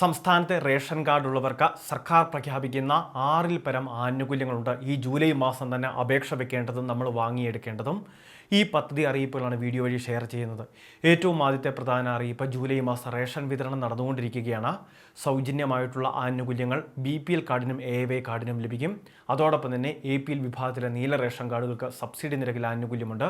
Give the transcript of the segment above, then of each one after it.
സംസ്ഥാനത്തെ ration card ഉള്ളവർക്ക് സർക്കാർ പ്രഖ്യാപിക്കുന്ന ആറിൽ പരം ആനുകൂല്യങ്ങളുണ്ട്. ഈ ജൂലൈ മാസം തന്നെ അപേക്ഷ വെക്കേണ്ടതും നമ്മൾ വാങ്ങിയെടുക്കേണ്ടതും ഈ പദ്ധതി അറിയിപ്പുകളാണ് വീഡിയോ വഴി ഷെയർ ചെയ്യുന്നത്. ഏറ്റവും ആദ്യത്തെ പ്രധാന അറിയിപ്പ് ജൂലൈ മാസം റേഷൻ വിതരണം നടന്നുകൊണ്ടിരിക്കുകയാണ്. സൗജന്യമായിട്ടുള്ള ആനുകൂല്യങ്ങൾ ബി പി എൽ കാർഡിനും എ വൈ കാർഡിനും ലഭിക്കും. അതോടൊപ്പം തന്നെ എ പി എൽ വിഭാഗത്തിലെ നീല റേഷൻ കാർഡുകൾക്ക് സബ്സിഡി നിരക്കിൽ ആനുകൂല്യമുണ്ട്.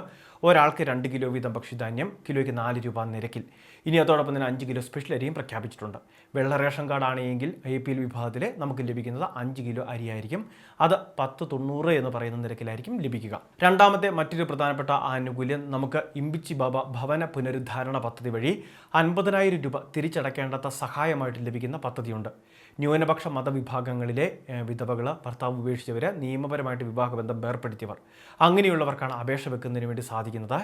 ഒരാൾക്ക് രണ്ട് കിലോ വീതം ഭക്ഷ്യധാന്യം കിലോയ്ക്ക് നാല് രൂപ നിരക്കിൽ. ഇനി അതോടൊപ്പം തന്നെ അഞ്ച് കിലോ സ്പെഷ്യൽ അരിയും പ്രഖ്യാപിച്ചിട്ടുണ്ട്. വെള്ള റേഷൻ കാർഡാണെങ്കിൽ എ പി എൽ വിഭാഗത്തിൽ നമുക്ക് ലഭിക്കുന്നത് അഞ്ച് കിലോ അരിയായിരിക്കും. അത് പത്ത് തൊണ്ണൂറ് എന്ന് പറയുന്ന നിരക്കിലായിരിക്കും ലഭിക്കുക. രണ്ടാമത്തെ മറ്റൊരു പ്രധാനപ്പെട്ട ആനുകൂല്യം നമുക്ക് ഇമ്പിച്ചി ബാബ ഭവന പുനരുദ്ധാരണ പദ്ധതി വഴി അൻപതിനായിരം രൂപ തിരിച്ചടക്കേണ്ടാത്ത സഹായമായിട്ട് ലഭിക്കുന്ന പദ്ധതിയുണ്ട്. ന്യൂനപക്ഷ മതവിഭാഗങ്ങളിലെ വിധവകൾ ഭർത്താവ് ഉപേക്ഷിച്ചവർ നിയമപരമായിട്ട് വിവാഹബന്ധം ഏർപ്പെടുത്തിയവർ അങ്ങനെയുള്ളവർക്കാണ് അപേക്ഷ വെക്കുന്നതിന് വേണ്ടി സാധിക്കുന്നത്.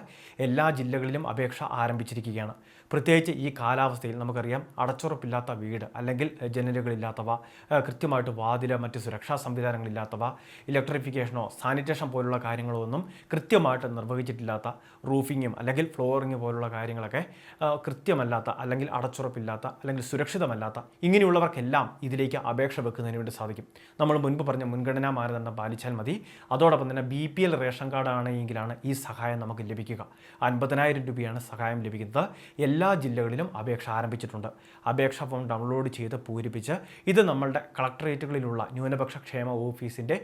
എല്ലാ ജില്ലകളിലും അപേക്ഷ ആരംഭിച്ചിരിക്കുകയാണ്. പ്രത്യേകിച്ച് ഈ കാലാവസ്ഥയിൽ നമുക്കറിയാം അടച്ചുറപ്പില്ലാത്ത വീട് അല്ലെങ്കിൽ ജനലുകളില്ലാത്തവ കൃത്യമായിട്ട് വാതിൽ മറ്റ് സുരക്ഷാ സംവിധാനങ്ങളില്ലാത്തവ ഇലക്ട്രിഫിക്കേഷനോ സാനിറ്റേഷൻ പോലുള്ള കാര്യങ്ങളോ ഒന്നും കൃത്യമായിട്ട് നിർവഹിച്ചിട്ടില്ലാത്ത റൂഫിങ്ങും അല്ലെങ്കിൽ ഫ്ലോറിങ് പോലുള്ള കാര്യങ്ങളൊക്കെ കൃത്യമല്ലാത്ത അല്ലെങ്കിൽ അടച്ചുറപ്പില്ലാത്ത അല്ലെങ്കിൽ സുരക്ഷിതമല്ലാത്ത ഇങ്ങനെയുള്ളവർക്കെല്ലാം ഇതിലേക്ക് അപേക്ഷ വെക്കുന്നതിന് വേണ്ടി സാധിക്കും. നമ്മൾ മുൻപ് പറഞ്ഞ മുൻഗണനാ മാനദണ്ഡം പാലിച്ചാൽ മതി. അതോടൊപ്പം തന്നെ B P L ration card ആണെങ്കിലാണ് ഈ സഹായം നമുക്ക് ലഭിക്കുക. അൻപതിനായിരം രൂപയാണ് സഹായം ലഭിക്കുന്നത്. എല്ലാ ജില്ലകളിലും അപേക്ഷ ആരംഭിച്ചിട്ടുണ്ട്. അപേക്ഷ ഫോം ഡൗൺലോഡ് ചെയ്ത് പൂരിപ്പിച്ച് ഇത് നമ്മളുടെ കളക്ടറേറ്റുകളിലുള്ള ന്യൂനപക്ഷ ക്ഷേമ ഓഫീസിന്റെ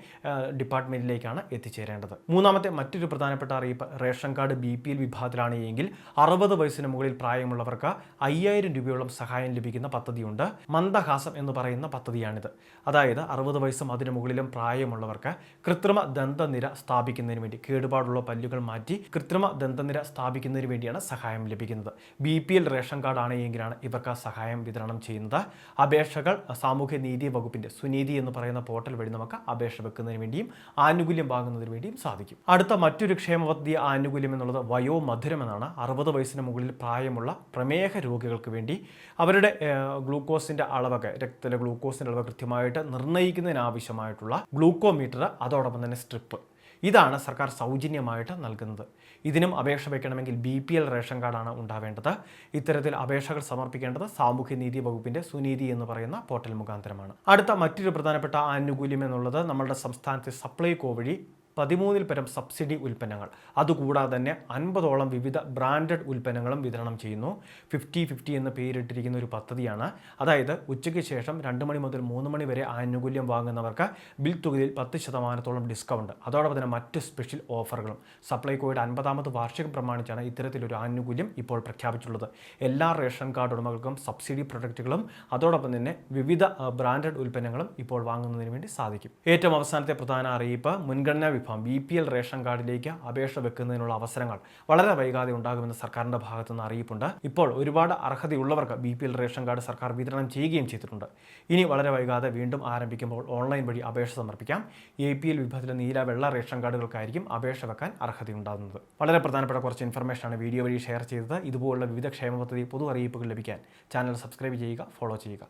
ഡിപ്പാർട്ട്മെന്റിലേക്കാണ് എത്തിച്ചേരേണ്ടത്. മൂന്നാമത്തെ മറ്റൊരു പ്രധാനപ്പെട്ട അറിയിപ്പ് ration card B P L വിഭാഗത്തിലാണ് എങ്കിൽ അറുപത് വയസ്സിന് മുകളിൽ പ്രായമുള്ളവർക്ക് അയ്യായിരം രൂപയോളം സഹായം ലഭിക്കുന്ന പദ്ധതിയുണ്ട്. മന്ദഹാസം എന്ന് പറയുന്ന പദ്ധതിയാണിത്. അതായത് അറുപത് വയസ്സും അതിനു മുകളിലും പ്രായമുള്ളവർക്ക് കൃത്രിമ ദന്തനിര സ്ഥാപിക്കുന്നതിന് വേണ്ടി കേടുപാടുള്ള പല്ലുകൾ മാറ്റി കൃത്രിമ ദന്തനിര സ്ഥാപിക്കുന്നതിന് വേണ്ടിയാണ് സഹായം ലഭിക്കുന്നത്. B P L ration card ആണെങ്കിലാണ് ഇവർക്ക് സഹായം വിതരണം ചെയ്യുന്നത്. അപേക്ഷകൾ സാമൂഹ്യ നീതി വകുപ്പിന്റെ സുനീതി എന്ന് പറയുന്ന പോർട്ടൽ വഴി നമുക്ക് അപേക്ഷ വെക്കുന്നതിന് വേണ്ടിയും ആനുകൂല്യം വാങ്ങുന്നതിന് വേണ്ടിയും സാധിക്കും. അടുത്ത മറ്റൊരു ക്ഷേമ പദ്ധതി ആനുകൂല്യം എന്നുള്ളത് വയോമധുരം എന്നാണ്. അറുപത് വയസ്സിന് മുകളിൽ പ്രായമുള്ള പ്രമേഹ രോഗികൾക്ക് വേണ്ടി അവരുടെ ഗ്ലൂക്കോസിന്റെ അളവൊക്കെ രക്തത്തിലെ ഗ്ലൂക്കോസിന്റെ അളവ് കൃത്യമായിട്ട് നിർണയിക്കുന്നതിനാവശ്യമായിട്ടുള്ള ഗ്ലൂക്കോമീറ്റർ അതോടൊപ്പം തന്നെ സ്ട്രിപ്പ്. ഇതാണ് സർക്കാർ സൗജന്യമായിട്ട് നൽകുന്നത്. ഇതിനും അപേക്ഷ വയ്ക്കണമെങ്കിൽ ബി പി എൽ റേഷൻ കാർഡാണ് ഉണ്ടാവേണ്ടത്. ഇത്തരത്തിൽ അപേക്ഷകൾ സമർപ്പിക്കേണ്ടത് സാമൂഹ്യനീതി വകുപ്പിന്റെ സുനീതി എന്ന് പറയുന്ന പോർട്ടൽ മുഖാന്തരമാണ്. അടുത്ത മറ്റൊരു പ്രധാനപ്പെട്ട ആനുകൂല്യം എന്നുള്ളത് നമ്മളുടെ സംസ്ഥാനത്തെ സപ്ലൈകോ വഴി പതിമൂന്നിൽ പരം സബ്സിഡി ഉൽപ്പന്നങ്ങൾ. അതുകൂടാതെ തന്നെ അൻപതോളം വിവിധ ബ്രാൻഡഡ് ഉൽപ്പന്നങ്ങളും വിതരണം ചെയ്യുന്നു. ഫിഫ്റ്റി ഫിഫ്റ്റി എന്ന് പേരിട്ടിരിക്കുന്ന ഒരു പദ്ധതിയാണ്. അതായത് ഉച്ചയ്ക്ക് ശേഷം രണ്ട് മണി മുതൽ മൂന്ന് മണി വരെ ആനുകൂല്യം വാങ്ങുന്നവർക്ക് ബിൽ തുകയിൽ പത്ത് ശതമാനത്തോളം ഡിസ്കൗണ്ട്. അതോടൊപ്പം തന്നെ മറ്റ് സ്പെഷ്യൽ ഓഫറുകളും. സപ്ലൈകോയുടെ അൻപതാമത് വാർഷികം പ്രമാണിച്ചാണ് ഇത്തരത്തിലൊരു ആനുകൂല്യം ഇപ്പോൾ പ്രഖ്യാപിച്ചിട്ടുള്ളത്. എല്ലാ റേഷൻ കാർഡ് ഉടമകൾക്കും സബ്സിഡി പ്രൊഡക്റ്റുകളും അതോടൊപ്പം തന്നെ വിവിധ ബ്രാൻഡഡ് ഉൽപ്പന്നങ്ങളും ഇപ്പോൾ വാങ്ങുന്നതിന് വേണ്ടി സാധിക്കും. ഏറ്റവും അവസാനത്തെ പ്രധാന അറിയിപ്പ് മുൻഗണനാ വിഭാഗം ബി പി എൽ റേഷൻ കാർഡിലേക്ക് അപേക്ഷ വെക്കുന്നതിനുള്ള അവസരങ്ങൾ വളരെ വൈകാതെ ഉണ്ടാകുമെന്ന് സർക്കാരിന്റെ ഭാഗത്തു നിന്ന് അറിയിപ്പുണ്ട്. ഇപ്പോൾ ഒരുപാട് അർഹതയുള്ളവർക്ക് B P L ration card സർക്കാർ വിതരണം ചെയ്യുകയും ചെയ്തിട്ടുണ്ട്. ഇനി വളരെ വൈകാതെ വീണ്ടും ആരംഭിക്കുമ്പോൾ ഓൺലൈൻ വഴി അപേക്ഷ സമർപ്പിക്കാം. എ പി എൽ വിഭാഗത്തിലെ നീല വെള്ള റേഷൻ കാർഡുകൾക്കായിരിക്കും അപേക്ഷ വെക്കാൻ അർഹതയുണ്ടാകുന്നത്. വളരെ പ്രധാനപ്പെട്ട കുറച്ച് ഇൻഫർമേഷൻ ആണ് വീഡിയോ വഴി ഷെയർ ചെയ്തത്. ഇതുപോലുള്ള വിവിധ ക്ഷേമ പദ്ധതി പൊതു അറിയിപ്പുകൾ ലഭിക്കാൻ ചാനൽ സബ്സ്ക്രൈബ് ചെയ്യുക ഫോളോ ചെയ്യുക.